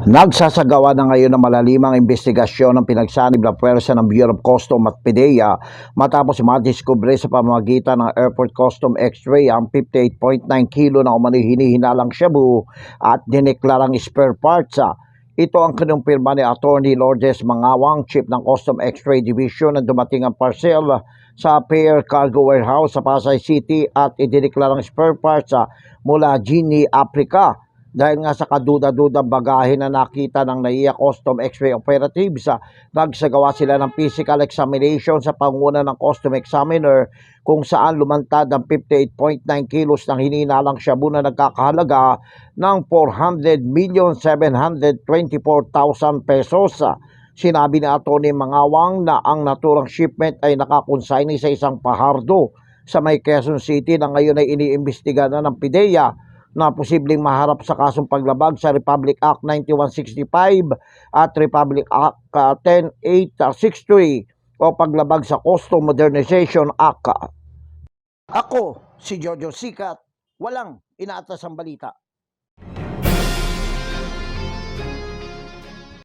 Nagsasagawa na ngayon ng malalimang investigasyon ng pinagsanib na pwersa ng Bureau of Custom at PDEA matapos madiskubre sa pamamagitan ng Airport Custom X-ray ang 58.9 kilo na umano'y hinihinalang shabu at dineklarang spare parts. Ito ang kinumpirma ni Attorney Lourdes Mangawang, Chief ng Custom X-ray Division na dumating ang parcel sa Pair Cargo Warehouse sa Pasay City at idineklarang spare parts mula Gini Africa dahil nga sa kaduda-dudang bagahe na nakita ng NAIA Custom X-ray Operatives, ah, nagsagawa sila ng physical examination sa panguna ng Custom Examiner kung saan lumantad ang 58.9 kilos ng hininalang shabu na nagkakahalaga ng 400,724,000 pesos. Sinabi ni Atty. Mangawang na ang naturang shipment ay nakakonsignee sa isang pahardo sa may Quezon City na ngayon ay iniimbestiga na ng PIDEA na posibleng maharap sa kasong paglabag sa Republic Act 9165 at Republic Act uh, 10863 o paglabag sa Custom Modernization Act. Ako, si Jojo Sikat, walang inaatas ang balita.